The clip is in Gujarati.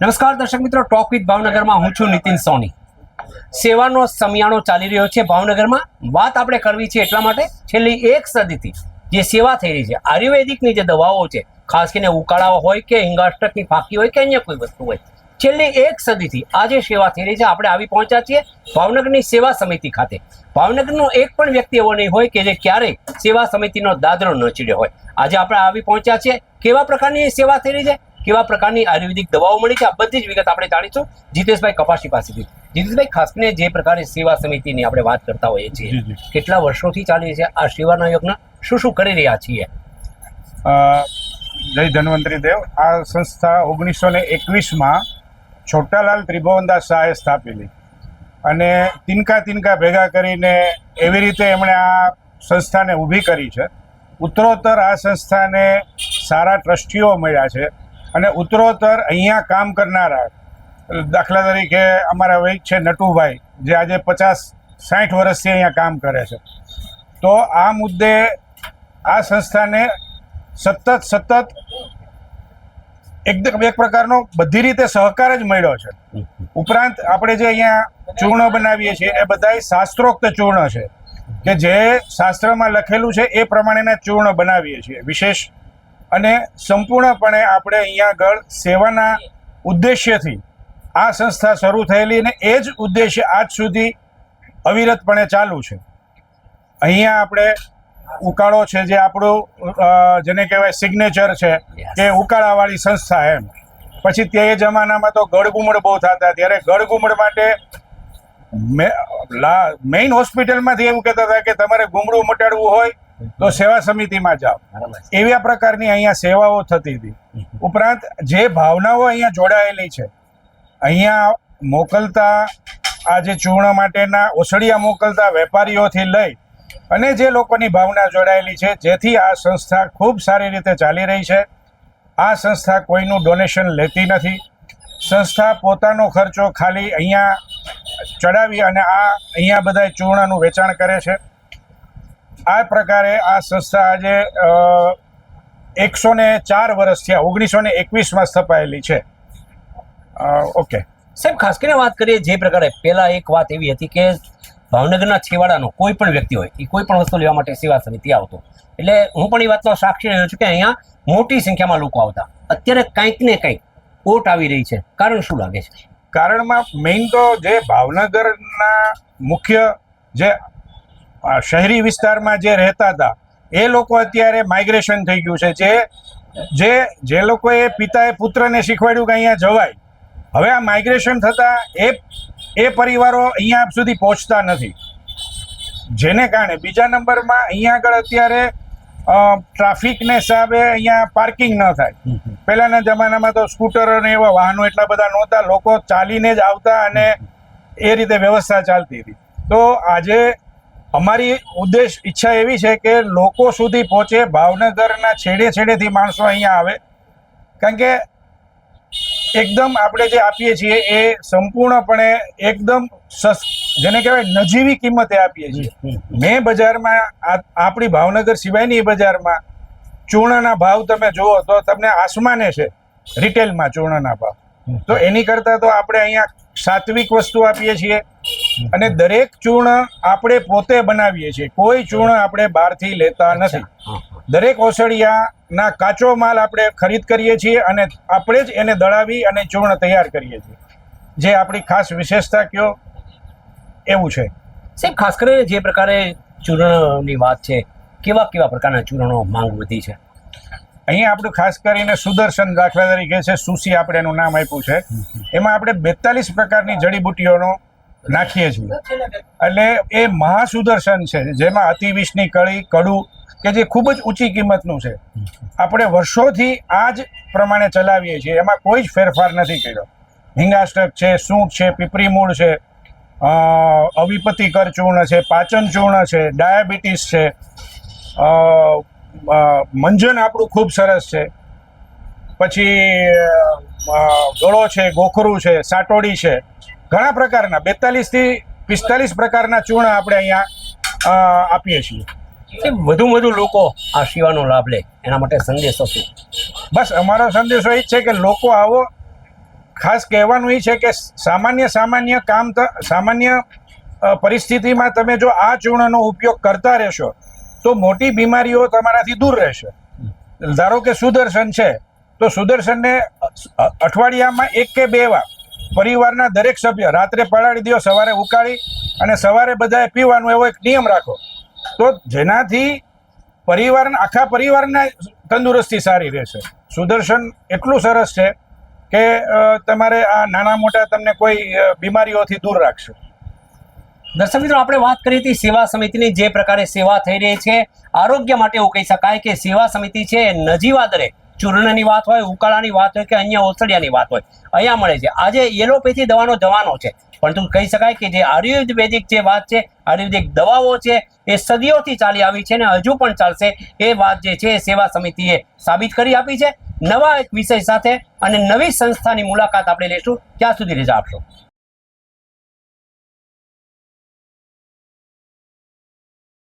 નમસ્કાર, દર્શક મિત્રો. ટોક વિથ ભાવનગરમાં હું છું નીતિન સોની. સેવાનો સમિયાણો ચાલી રહ્યો છે ભાવનગરમાં. વાત આપણે કરવી છે એટલા માટે છેલ્લી એક સદીથી જે સેવા થઈ રહી છે. આયુર્વેદિકની જે દવાઓ છે, ખાસ કરીને ઉકાળાઓ હોય કે હિંગાષ્ટકની ફાંકી હોય કે અન્ય કોઈ વસ્તુ હોય, છેલ્લી એક સદીથી આ જે સેવા થઈ રહી છે, આપણે આવી પહોંચ્યા છીએ ભાવનગરની સેવા સમિતિ ખાતે. ભાવનગરનો એક પણ વ્યક્તિ એવો નહીં હોય કે જે ક્યારેય સેવા સમિતિનો દાદરો ન ચીડ્યો હોય. આજે આપણે આવી પહોંચ્યા છીએ. કેવા પ્રકારની સેવા થઈ રહી છે? કેવા પ્રકારની આયુર્વેદિક દવાઓ મળી છે? આ બધી જ વિગત આપણે જાણીશું જીતેશભાઈ કપાસી પાસેથી. જીતેશભાઈ ખાસને જે પ્રકારે સેવા સમિતિની આપણે વાત કરતા હોઈએ છીએ. કેટલા વર્ષોથી ચાલી છે? આ સેવાના યજ્ઞ શું શું કરી રહ્યા છીએ? જય ધન્વંતરી દેવ. આ સંસ્થા ઓગણીસો ને એકવીસમાં છોટાલાલ ત્રિભુવનદાસ શાહે સ્થાપેલી. અને તિનકા તિનકા ભેગા કરીને એવી રીતે એમણે આ સંસ્થાને ઊભી કરી છે. ઉત્તરોત્તર આ સંસ્થાને સારા ટ્રસ્ટીઓ મળ્યા છે. અને ઉત્તરોત્તર અહીંયા કામ કરનારા, દાખલા તરીકે અમારા વૈદ છે નટુભાઈ, જે આજે પચાસ સાઠ વર્ષથી અહીંયા કામ કરે છે. તો આ મુદ્દે આ સંસ્થાને સતત સતત એકદમ એક પ્રકારનો બધી રીતે સહકાર જ મળ્યો છે. ઉપરાંત આપણે જે અહીંયા ચૂર્ણ બનાવીએ છીએ, એ બધાય શાસ્ત્રોક્ત ચૂર્ણ છે. કે જે શાસ્ત્રમાં લખેલું છે, એ પ્રમાણેના ચૂર્ણ બનાવીએ છીએ. વિશેષ અને સંપૂર્ણપણે આપણે અહીંયા આગળ સેવાના ઉદ્દેશ્યથી આ સંસ્થા શરૂ થયેલી અને એ જ ઉદ્દેશ્ય આજ સુધી અવિરતપણે ચાલુ છે. અહીંયા આપણે ઉકાળો છે જે આપણું જેને કહેવાય સિગ્નેચર છે કે ઉકાળાવાળી સંસ્થા એમ. પછી તે જમાનામાં તો ગળગુમડ બહુ થતા ત્યારે ગળગુમડ માટે મેઇન હોસ્પિટલમાંથી એવું કહેતા હતા કે તમારે ગુમડું મટાડવું હોય તો સેવા સમિતિમાં જાઓ. એવા પ્રકારની અહીંયા સેવાઓ થતી હતી. ઉપરાંત જે ભાવનાઓ અહીંયા જોડાયેલી છે અહીંયા મોકલતા આ જે ચૂર્ણ માટેના ઓસડિયા મોકલતા વેપારીઓથી લઈ અને જે લોકોની ભાવના જોડાયેલી છે જેથી આ સંસ્થા ખૂબ સારી રીતે ચાલી રહી છે. આ સંસ્થા કોઈનું ડોનેશન લેતી નથી. સંસ્થા પોતાનો ખર્ચો ખાલી અહીંયા ચડાવી અને આ અહીંયા બધા ચૂર્ણનું વેચાણ કરે છે. આ પ્રકારે આ સંસ્થા આજે એકસો ને ચાર વર્ષ થયા ઓગણીસો ને એકવીસમાં સ્થપાયેલી છે. ઓકે. સાહેબ ખાસ કરીને વાત કરીએ જે પ્રકારે પહેલાં એક વાત એવી હતી કે ભાવનગરના છેવાડાનો કોઈ પણ વ્યક્તિ હોય એ કોઈ પણ વસ્તુ લેવા માટે સેવા સમિતિ આવતો. એટલે હું પણ એ વાતનો સાક્ષી રહ્યો છું કે અહીંયા મોટી સંખ્યામાં લોકો આવતા. અત્યારે કંઈક ને કંઈક ઓટ આવી રહી છે. કારણ શું લાગે છે? કારણમાં મેઇન તો જે ભાવનગરના મુખ્ય જે શહેરી વિસ્તારમાં જે રહેતા હતા એ લોકો અત્યારે માઇગ્રેશન થઈ ગયું છે. જે જે જે લોકોએ પિતાએ પુત્રને શીખવાડ્યું કે અહીંયા જવાય હવે આ માઇગ્રેશન થતાં એ એ પરિવારો અહીંયા સુધી પહોંચતા નથી. જેને કારણે બીજા નંબરમાં અહીંયા આગળ અત્યારે ટ્રાફિકને હિસાબે અહીંયા પાર્કિંગ ન થાય. પહેલાના જમાનામાં તો સ્કૂટર અને એવા વાહનો એટલા બધા નહોતા લોકો ચાલીને જ આવતા અને એ રીતે વ્યવસ્થા ચાલતી હતી. તો આજે અમારી ઉદ્દેશ ઈચ્છા એવી છે કે લોકો સુધી પહોંચે ભાવનગરના છેડે છેડેથી માણસો અહીંયા આવે. કારણ કે એકદમ આપણે જે આપીએ છીએ એ સંપૂર્ણપણે એકદમ સસ જેને કહેવાય નજીવી કિંમતે આપીએ છીએ. મેં બજારમાં આપણી ભાવનગર સિવાયની બજારમાં ચૂર્ણના ભાવ તમે જુઓ તો તમને આસમાને છે રિટેલમાં ચૂર્ણના ભાવ. તો એની કરતાં તો આપણે અહીંયા સાત્વિક વસ્તુ આપીએ છીએ. અને દરેક ચૂર્ણ આપણે પોતે બનાવીએ છીએ. કોઈ ચૂર્ણ આપણે બહારથી લેતા નથી. દરેક ઓસડિયાના કાચો માલ આપણે ખરીદ કરીએ છીએ અને આપણે જ એને દળાવી અને ચૂર્ણ તૈયાર કરીએ છીએ. જે આપણી ખાસ વિશેષતા કયો? એવું છે. સાહેબ ખાસ કરીને જે પ્રકારે ચૂર્ણની વાત છે કેવા કેવા પ્રકારના ચૂર્ણો માંગ વધી છે? અહીંયા આપણું ખાસ કરીને સુદર્શન દાખલા તરીકે છે સુસી આપણે એનું નામ આપ્યું છે. એમાં આપણે બેતાલીસ પ્રકારની જડીબુટ્ટીઓનો નાખીએ છીએ. એટલે એ મહાસુદર્શન છે, જેમાં અતિવિષની કળી, કડું કે જે ખૂબ જ ઊંચી કિંમતનું છે. આપણે વર્ષોથી આ જ પ્રમાણે ચલાવીએ છીએ. એમાં કોઈ જ ફેરફાર નથી કર્યો. હિંગાષ્ટક છે, સૂંઠ છે પીપરી મૂળ છે અવિપતિ અવિપતિકર ચૂર્ણ છે પાચન ચૂર્ણ છે, ડાયાબિટીસ છે મંજન આપણું ખૂબ સરસ છે. પછી ગળો છે ગોખરું છે સાટોડી છે. ઘણા પ્રકારના બેતાલીસથી પિસ્તાલીસ પ્રકારના ચૂર્ણ આપણે અહીંયા આપીએ છીએ. કે વધુ વધુ લોકો આ સેવાનો લાભ લે એના માટે સંદેશો શું બસ અમારો સંદેશો એ જ છે કે લોકો આવો. ખાસ કહેવાનું એ છે કે સામાન્ય સામાન્ય કામ સામાન્ય પરિસ્થિતિમાં તમે જો આ ચૂર્ણનો ઉપયોગ કરતા રહેશો તો મોટી બીમારીઓ તમારાથી દૂર રહેશે. ધારો કે સુદર્શન છે, તો સુદર્શનને અઠવાડિયામાં એક કે બે વાર પરિવારના દરેક સભ્ય રાત્રે પલાળી દો, સવારે ઉકાળી અને સવારે બધાએ પીવાનું, એવો એક નિયમ રાખો. તો જેનાથી પરિવાર, આખા પરિવારના તંદુરસ્તી સારી રહેશે. સુદર્શન એટલું સરસ છે કે તમારે આ નાના મોટા તમને કોઈ બીમારીઓથી દૂર રાખશે. દર્શક મિત્રો, આપણે વાત કરી હતી સેવા સમિતિની, જે પ્રકારે સેવા થઈ રહી છે. આરોગ્ય માટે એવું કહી શકાય કે સેવા સમિતિ છે નજીવા દરે ચૂર્ણની વાત હોય, ઉકાળાની વાત હોય કે અહીંયા ઓસડિયાની વાત હોય, અહીંયા મળે છે. આજે એલોપેથી દવાનો જવાનો છે. પરંતુ કહી શકાય કે જે આયુર્વેદિક જે વાત છે, આયુર્વેદિક દવાઓ છે, એ સદીઓથી ચાલી આવી છે અને હજુ પણ ચાલશે. એ વાત જે છે સેવા સમિતિએ સાબિત કરી આપી છે. નવા એક વિષય સાથે અને નવી સંસ્થાની મુલાકાત આપણે લઈશું ત્યાં સુધી રજા આપશો.